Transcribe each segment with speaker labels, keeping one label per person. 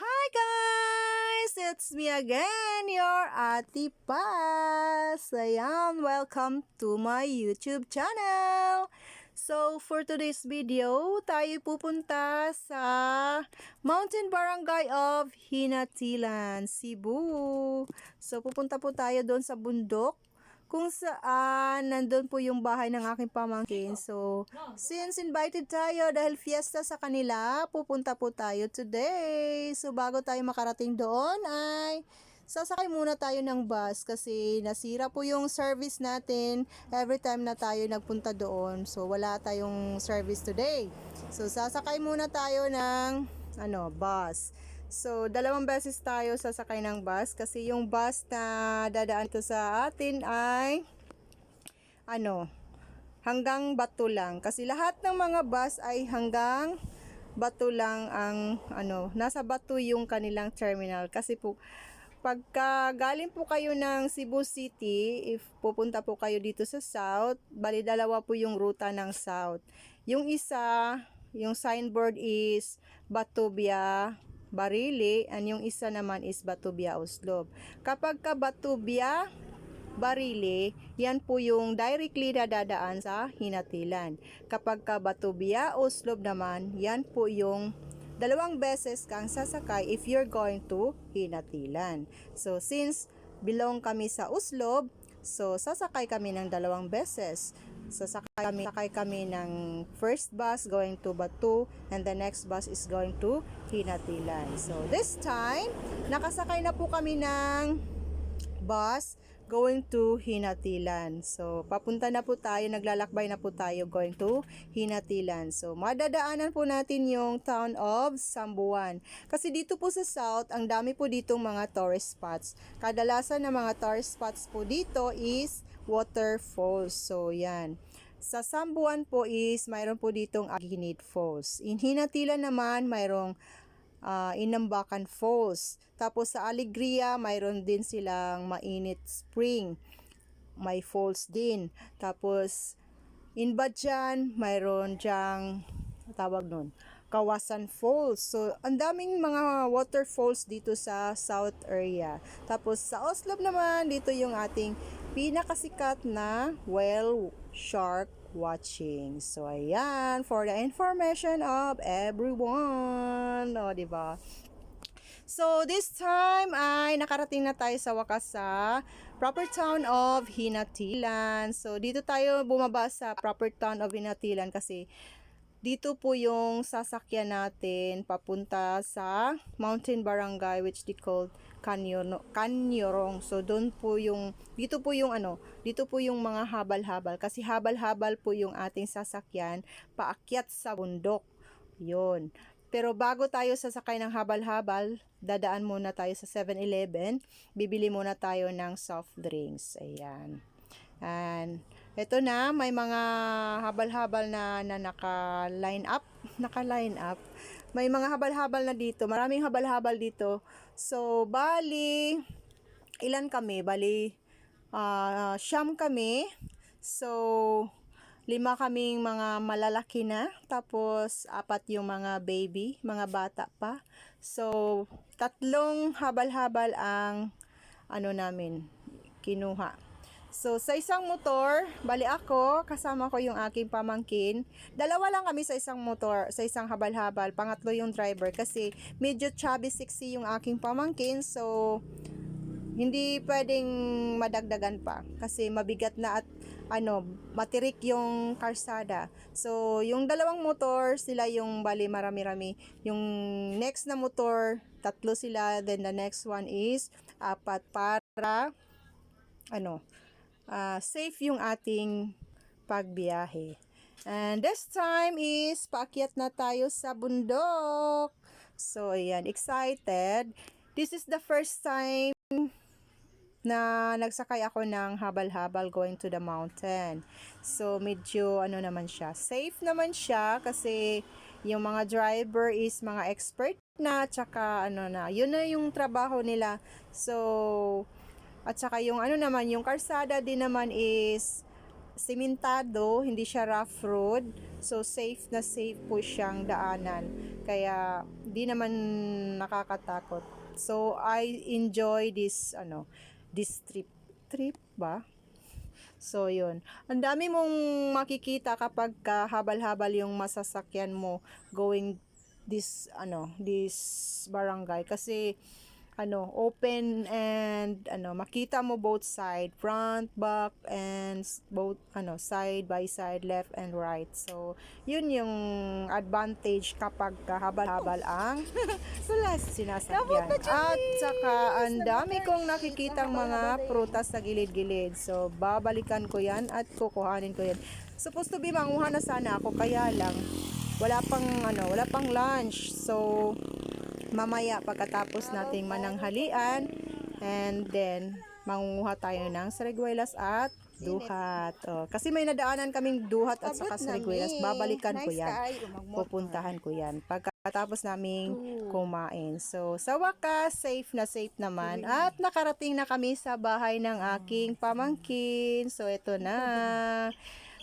Speaker 1: Hi guys! It's me again, your Ate Paz. Ayan, welcome to my YouTube channel. So, for today's video, tayo pupunta sa Mountain Barangay of Hinatilan, Cebu. So, pupunta po tayo doon sa bundok kung saan nandun po yung bahay ng aking pamangkin. So, since invited tayo dahil fiesta sa kanila, pupunta po tayo today. So, bago tayo makarating doon ay sasakay muna tayo ng bus kasi nasira po yung service natin every time na tayo nagpunta doon. So, wala tayong service today. So, sasakay muna tayo ng ano, bus. So, dalawang beses tayo sasakay ng bus kasi yung bus na dadaan to sa atin ay ano, hanggang Bato lang. Kasi lahat ng mga bus ay hanggang Bato lang ang ano, nasa Bato yung kanilang terminal. Kasi po, pagka galing po kayo ng Cebu City, if pupunta po kayo dito sa South, bali dalawa po yung ruta ng South. Yung isa, yung signboard is Batubia, Barili, and yung isa naman is Batubia, Oslob. Kapag ka Batubia, Barili, yan po yung directly na dadaan sa Hinatilan. Kapag ka Batubia, Oslob naman, yan po yung dalawang beses kang sasakay if you're going to Hinatilan. So, since belong kami sa Oslob, so sasakay kami ng dalawang beses. Sasakay kami, sakay kami ng first bus going to Batu and the next bus is going to Hinatilan. So, this time, nakasakay na po kami ng bus going to Hinatilan. So, papunta na po tayo, naglalakbay na po tayo going to Hinatilan. So, madadaanan po natin yung town of Sambuan. Kasi dito po sa south, ang dami po ditong mga tourist spots. Kadalasan ng mga tourist spots po dito is waterfalls. So, yan. Sa Sambuan po is mayroon po ditong Aginid Falls. In Hinatilan naman mayroong uh, Inambakan Falls. Tapos sa Alegria, mayroon din silang Mainit Spring. May falls din. Tapos in Badjan, mayroon diyang tawag nun, Kawasan Falls. So, ang daming mga waterfalls dito sa South area. Tapos sa Oslob naman, dito yung ating pinakasikat na whale shark watching. So, ayan, for the information of everyone. O, di ba? So, this time ay nakarating na tayo sa wakas sa proper town of Hinatilan. So, dito tayo bumaba sa proper town of Hinatilan kasi dito po yung sasakyan natin papunta sa Mountain Barangay which they called Kanyo, Kanyorong. So doon po yung dito po yung ano, dito po yung mga habal-habal kasi habal-habal po yung ating sasakyan paakyat sa bundok. 'Yon. Pero bago tayo sasakay ng habal-habal, dadaan muna tayo sa 7-Eleven. Bibili muna tayo ng soft drinks. Ayan. And ito na, may mga habal-habal na, na naka-line up. Naka-line up. May mga habal-habal na dito. Maraming habal-habal dito. So, bali, ilan kami? Bali, uh, siyam kami. So, lima kaming mga malalaki na. Tapos, apat yung mga baby, mga bata pa. So, tatlong habal-habal ang ano namin, kinuha. So, sa isang motor, bali ako, kasama ko yung aking pamangkin. Dalawa lang kami sa isang motor, sa isang habal-habal. Pangatlo yung driver kasi medyo chubby sexy yung aking pamangkin. So, hindi pwedeng madagdagan pa kasi mabigat na at ano, matirik yung karsada. So, yung dalawang motor, sila yung bali marami-rami. Yung next na motor, tatlo sila. Then the next one is apat para ano, uh, safe yung ating pagbiyahe. And this time is paakyat na tayo sa bundok. So, ayan, excited. This is the first time na nagsakay ako ng habal-habal going to the mountain. So, medyo ano naman siya. Safe naman siya kasi yung mga driver is mga expert na tsaka ano na, yun na yung trabaho nila. So, at saka yung ano naman, yung karsada din naman is simentado, hindi siya rough road. So safe na safe po siyang daanan. Kaya di naman nakakatakot. So I enjoy this ano, this trip. Trip ba? So, yun. Ang dami mong makikita kapag ka habal-habal yung masasakyan mo going this, ano, this barangay. Kasi, ano, open and, ano, makita mo both side, front, back, and both, ano, side by side, left and right. So, yun yung advantage kapag ka habal-habal ang sinasakyan. At saka, ang dami kong nakikitang mga prutas sa gilid-gilid. So, babalikan ko yan at kukuhanin ko yan. Supposed to be manguha na sana ako, kaya lang, wala pang, ano, wala pang lunch. So, mamaya pagkatapos nating mananghalian, and then, mangunguha tayo ng sariguelas at duhat. Oh, kasi may nadaanan kaming duhat at saka sariguelas. Babalikan ko yan pupuntahan ko yan pagkatapos naming kumain. So, sa wakas, safe na safe naman. At nakarating na kami sa bahay ng aking pamangkin. So, ito na.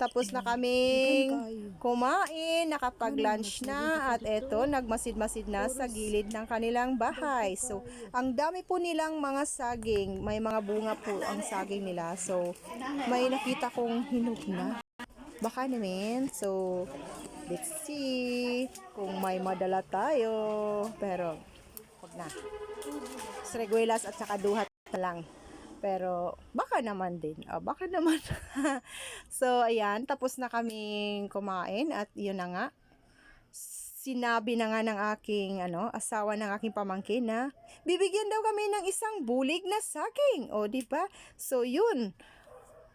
Speaker 1: Tapos na kaming kumain, nakapag-lunch na, at eto, nagmasid-masid na sa gilid ng kanilang bahay. So, ang dami po nilang mga saging. May mga bunga po ang saging nila. So, may nakita kong hinog na. Baka naman. So, let's see kung may madala tayo. Pero, wag na. Sreguelas at saka duhat na lang. Pero, baka naman din. Oh, baka naman. so, ayan. Tapos na kaming kumain at yun na nga. Sinabi na nga ng aking ano, asawa ng aking pamangkin na bibigyan daw kami ng isang bulig na saging. O, di ba? So, yun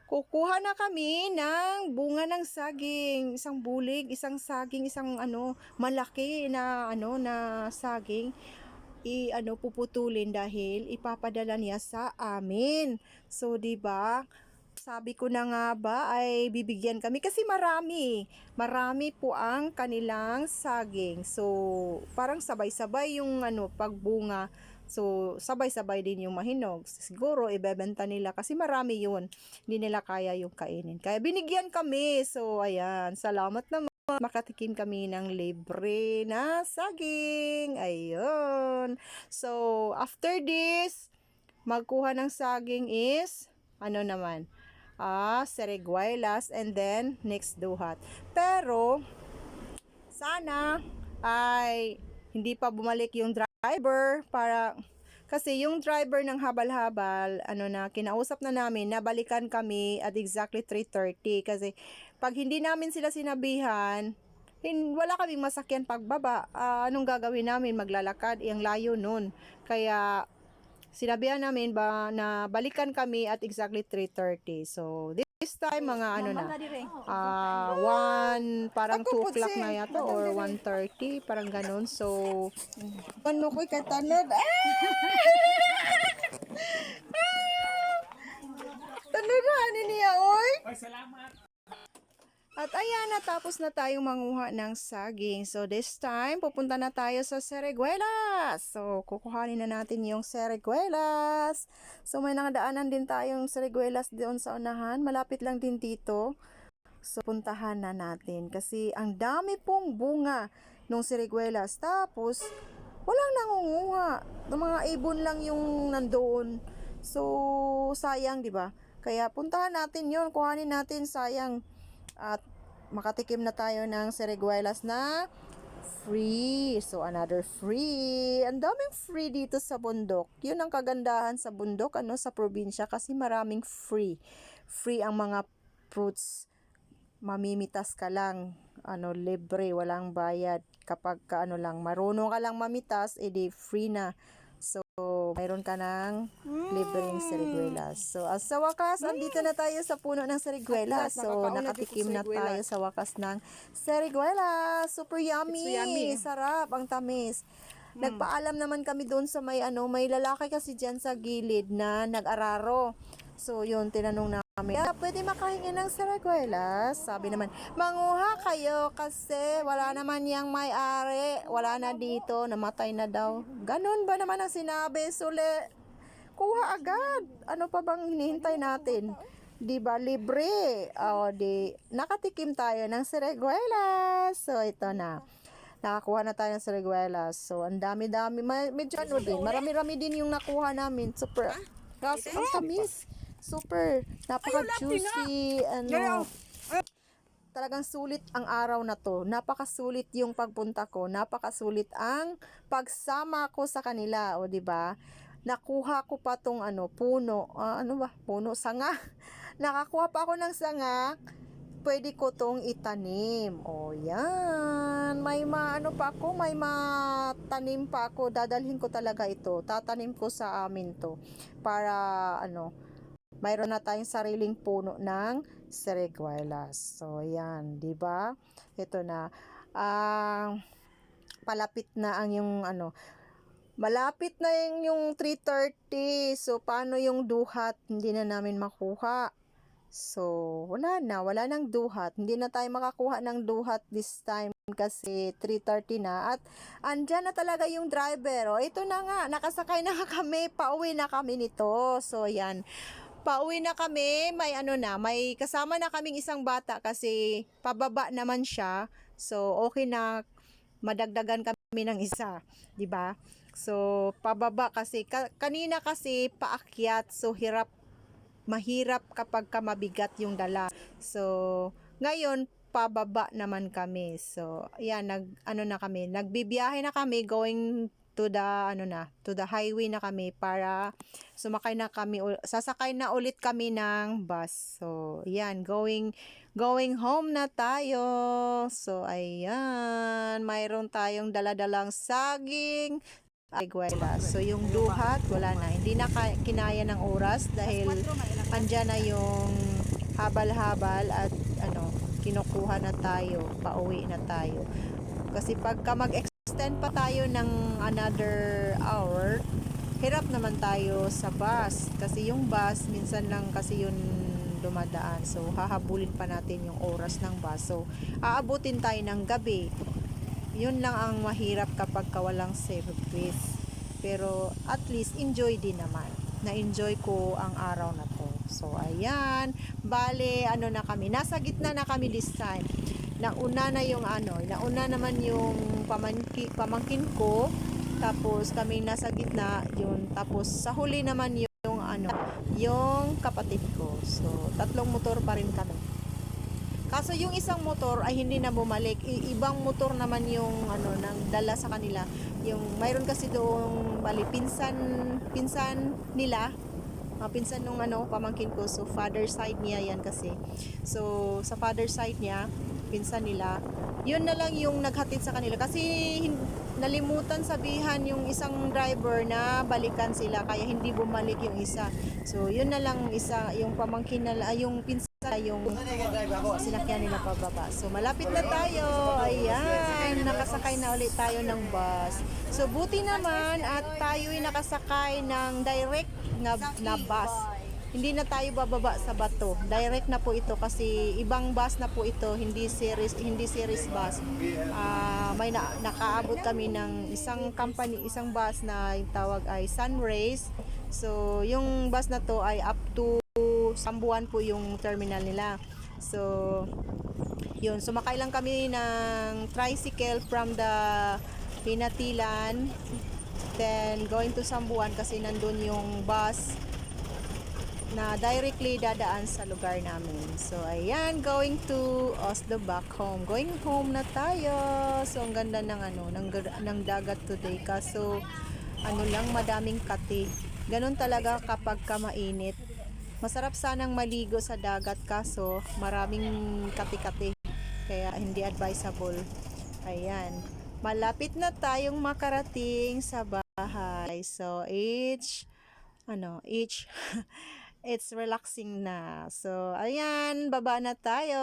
Speaker 1: kukuha na kami ng bunga ng saging, isang bulig, isang saging, isang ano, malaki na ano na saging i ano puputulin dahil ipapadala niya sa amin. So, 'di ba? Sabi ko na nga ba ay bibigyan kami kasi marami. Marami po ang kanilang saging. So, parang sabay-sabay yung ano pagbunga. So, sabay-sabay din yung mahinog. Siguro, ibebenta nila kasi marami yun. Hindi nila kaya yung kainin. Kaya binigyan kami. So, ayan. Salamat naman. Makatikim kami ng libre na saging. Ayun. So, after this, magkuha ng saging is, ano naman, ah, seriguelas, and then, next duhat. Pero, sana, ay, hindi pa bumalik yung driver para kasi yung driver ng habal-habal, ano na, kinausap na namin, nabalikan kami at exactly 3.30 kasi pag hindi namin sila sinabihan, hin, wala kaming masakyan pagbaba. Ah, anong gagawin namin? Maglalakad, yung layo nun. Kaya, sinabihan namin ba na balikan kami at exactly 3.30. So, this time, mga ano na, ah, one, parang 2 o'clock na yata or 1.30, parang ganun. So,
Speaker 2: Ano ko kay tanod? Ah! Tanudahan niya, oy!
Speaker 1: At ayan, natapos na tayong manguha ng saging. So, this time, pupunta na tayo sa Seriguelas. So, kukuhanin na natin yung Seriguelas. So, may nakadaanan din tayong Seriguelas doon sa unahan. Malapit lang din dito. So, puntahan na natin. Kasi, ang dami pong bunga ng Seriguelas. Tapos, walang nangunguha. Ng mga ibon lang yung nandoon. So, sayang, di ba? Kaya, puntahan natin yun. Kuhanin natin, sayang at makatikim na tayo ng seriguelas na free. So, another free. Ang daming free dito sa bundok. Yun ang kagandahan sa bundok, ano, sa probinsya, kasi maraming free. Free ang mga fruits. Mamimitas ka lang. Ano, libre, walang bayad. Kapag ka, ano lang, marunong ka lang mamitas, edi free na. Mayroon ka ng libreng seriguelas. So, as sa wakas, andito na tayo sa puno ng
Speaker 2: last,
Speaker 1: So, nakatikim na tayo sa wakas ng seriguelas. Super yummy.
Speaker 2: Yummy.
Speaker 1: Sarap, ang tamis.
Speaker 2: Hmm.
Speaker 1: Nagpaalam naman kami doon sa may ano, may lalaki kasi diyan sa gilid na nag-araro. So, yun, tinanong namin, "Ah, pwede makahingi ng seriguelas? Sabi naman, manguha kayo kasi wala naman yang may-ari. Wala na dito, namatay na daw. Ganun ba naman ang sinabi? Sule, kuha agad. Ano pa bang hinihintay natin? di ba libre? O di, nakatikim tayo ng siriguelas. So, ito na. Nakakuha na tayo ng siriguelas. So, ang dami-dami. Medyo ano din. Marami-rami din yung nakuha namin. Super. Kaso, ang tamis. Super. Napaka-juicy. Ano. Talagang sulit ang araw na to. Napakasulit yung pagpunta ko. Napakasulit ang pagsama ko sa kanila. O, di ba? Nakuha ko pa tong ano, puno. Ah, ano ba? Puno, sanga. Nakakuha pa ako ng sanga. Pwede ko tong itanim. O, yan. May maano pa ako. May matanim pa ako. Dadalhin ko talaga ito. Tatanim ko sa amin to. Para, ano, mayroon na tayong sariling puno ng seriguelas. So, yan, 'di ba? Ito na. Ang palapit na ang yung ano, malapit na yung, yung 3.30. So, paano yung duhat? Hindi na namin makuha. So, wala na. Wala nang duhat. Hindi na tayo makakuha ng duhat this time kasi 3.30 na. At andyan na talaga yung driver. O, ito na nga. Nakasakay na kami. Pauwi na kami nito. So, yan. Pauwi na kami. May ano na. May kasama na kaming isang bata kasi pababa naman siya. So, okay na madagdagan kami ng isa, 'di ba? So, pababa kasi ka- kanina kasi paakyat so hirap mahirap kapag ka mabigat yung dala. So, ngayon pababa naman kami. So, ayan, nag ano na kami, nagbibiyahe na kami going to the ano na, to the highway na kami para sumakay na kami sasakay na ulit kami ng bus. So, ayan, going going home na tayo. So, ayan, mayroon tayong daladalang saging, Arguela. So, yung duhat, wala na. Hindi na kinaya ng oras dahil andyan na yung habal-habal at ano, kinukuha na tayo, pauwi na tayo. Kasi pagka mag-extend pa tayo ng another hour, hirap naman tayo sa bus. Kasi yung bus, minsan lang kasi yun dumadaan. So, hahabulin pa natin yung oras ng bus. So, aabutin tayo ng gabi. Yun lang ang mahirap kapag ka walang service. Pero, at least, enjoy din naman. Na-enjoy ko ang araw na to. So, ayan. Bale, ano na kami. Nasa gitna na kami this time. Nauna na yung ano, nauna naman yung pamangki, pamangkin ko. Tapos kami nasa gitna, yun. Tapos sa huli naman yung ano, yung kapatid ko. So, tatlong motor pa rin kami. Kaso yung isang motor ay hindi na bumalik. I- ibang motor naman yung ano nang dala sa kanila. Yung mayroon kasi doong bali pinsan pinsan nila. ah, pinsan nung ano pamangkin ko. So father side niya yan kasi. So sa father side niya, pinsan nila, yun na lang yung naghatid sa kanila kasi nalimutan sabihan yung isang driver na balikan sila kaya hindi bumalik yung isa. So yun na lang isa yung pamangkin na yung pinsan yung sinakyan nila pababa. So malapit na tayo. Ayan, nakasakay na ulit tayo ng bus. So buti naman at tayo'y nakasakay ng direct na, na bus. Hindi na tayo bababa sa bato. Direct na po ito kasi ibang bus na po ito, hindi series hindi series bus. Ah, may na, nakaabot kami ng isang company, isang bus na yung tawag ay Sunrays. So, yung bus na to ay up to Sambuan po yung terminal nila. So, yun, sumakay lang kami ng tricycle from the Pinatilan then going to Sambuan kasi nandun yung bus na directly dadaan sa lugar namin. So, ayan, going to Oslo back home. Going home na tayo. So, ang ganda ng ano, ng, ng dagat today. Kaso, ano lang, madaming kati. Ganun talaga kapag ka mainit. Masarap sanang maligo sa dagat kaso maraming kati-kati. Kaya hindi advisable. Ayan. Malapit na tayong makarating sa bahay. So, each ano, each it's relaxing na. So, ayan, baba na tayo.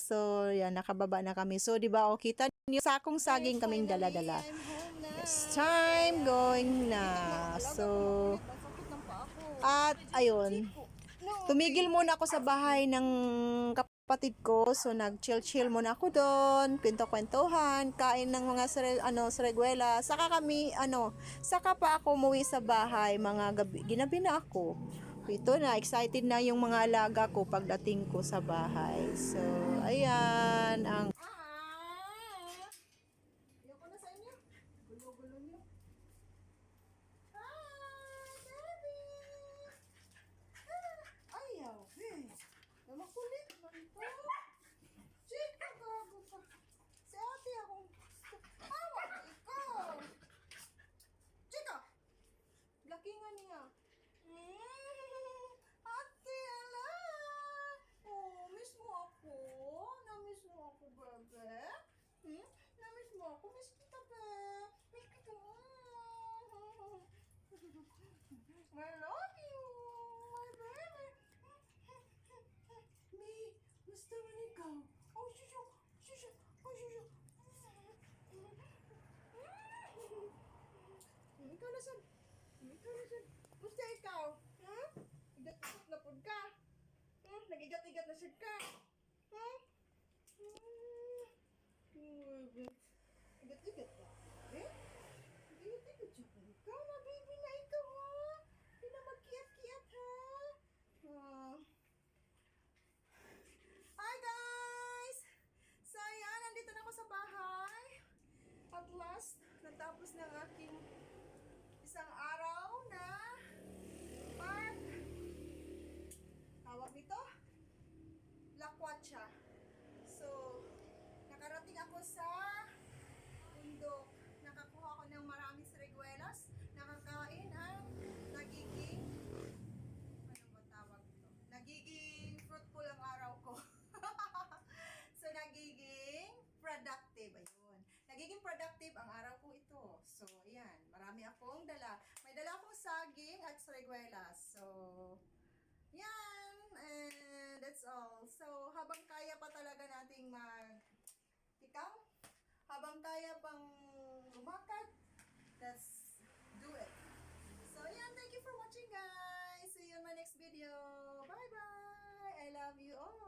Speaker 1: So, yan, nakababa na kami. So, di ba, o, kita niyo, sakong saging kaming dala-dala. Yes, time going na. So, at, ayun, tumigil muna ako sa bahay ng kapatid ko. So, nag-chill-chill muna ako doon. Kwento-kwentuhan. Kain ng mga sere, ano, seriguela. Saka kami, ano, saka pa ako umuwi sa bahay. Mga gabi, ginabi na ako. Ito na, excited na yung mga alaga ko pagdating ko sa bahay. So, ayan, ang... Ah! Ayoko na sa inyo. Gulo-gulo niyo. Hi, baby! Ah, Ayaw, eh. Namakulit man to. Chika, gago ka. Si ate akong gusto. Awa, ikaw. Chika! Lakingan niya. Mm, ate, ala. Oh, miss mo ako. Na-miss mo ako, bebe. Hmm? Na-miss mo ako. Miss kita, be. Miss kita. Mm. I love you, my baby. May, gusto man ikaw. Oh, shushu, shushu, oh, shushu. Ikaw na saan? Ikaw na saan? Gusto ikaw? Ha? Igat-igat na pod ka? Hmm? Nagigat-igat na sad ka? Ha? Igat-igat ka? Eh? Igat-igat siya ka? Ikaw na, baby na ikaw, ha? Hindi na magkiyat-kiyat, ha? Ah. Hi guys! So ayan, nandito na ako sa bahay. At last, natapos na ang aking isang araw na park. Tawag nito? Lakwatsa. So, nakarating ako sa bundok. Nakakuha ako ng maraming siriguelas. Nakakain ang nagiging ano ba tawag ito? Nagiging fruitful ang araw ko. so, nagiging productive. Ayun. Nagiging productive ang araw ko ito. So, ayan. Marami akong dala. May dala akong sariguelas. So, yan. And that's all. So, habang kaya pa talaga nating mag ikaw, habang kaya pang lumakad, let's do it. So, yan. Thank you for watching, guys. See you in my next video. Bye-bye. I love you all.